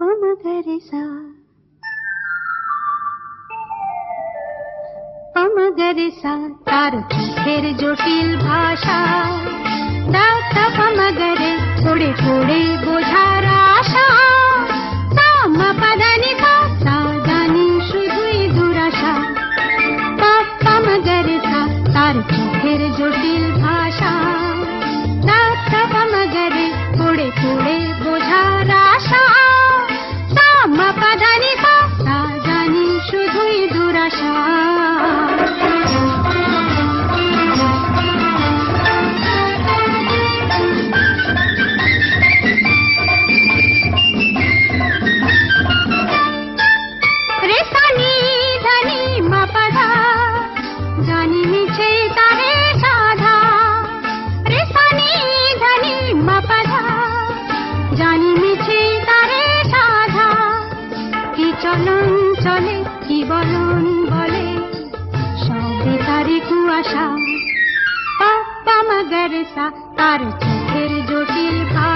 পমগরেসা পমগরেসা তার চোখের জটিল ভাষা দাতা পমগরে পড়ে পড়ে বোঝার আশা সামা পাদানি সা জানি শুধুই দুরাশা পমগরেসা তার চোখের জটিল ভাষা দাতা পমগরে পড়ে পড়ে বোঝার শুধুই তারে কুয়াশা মগর সা তার চোখের জটিল ভাষা।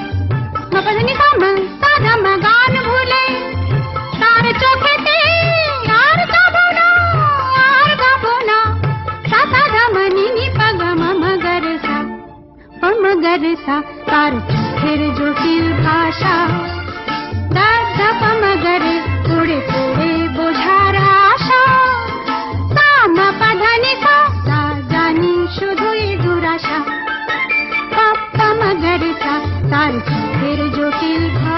সুন্দর সা তার চোখের জটিল ভাষা দাঁত ধাপা মগরে পড়ে পড়ে বোঝার আশা মা সা তা জানি শুধুই দুরাশা পাপ্পা মগরে তার চোখের জটিল ভাষা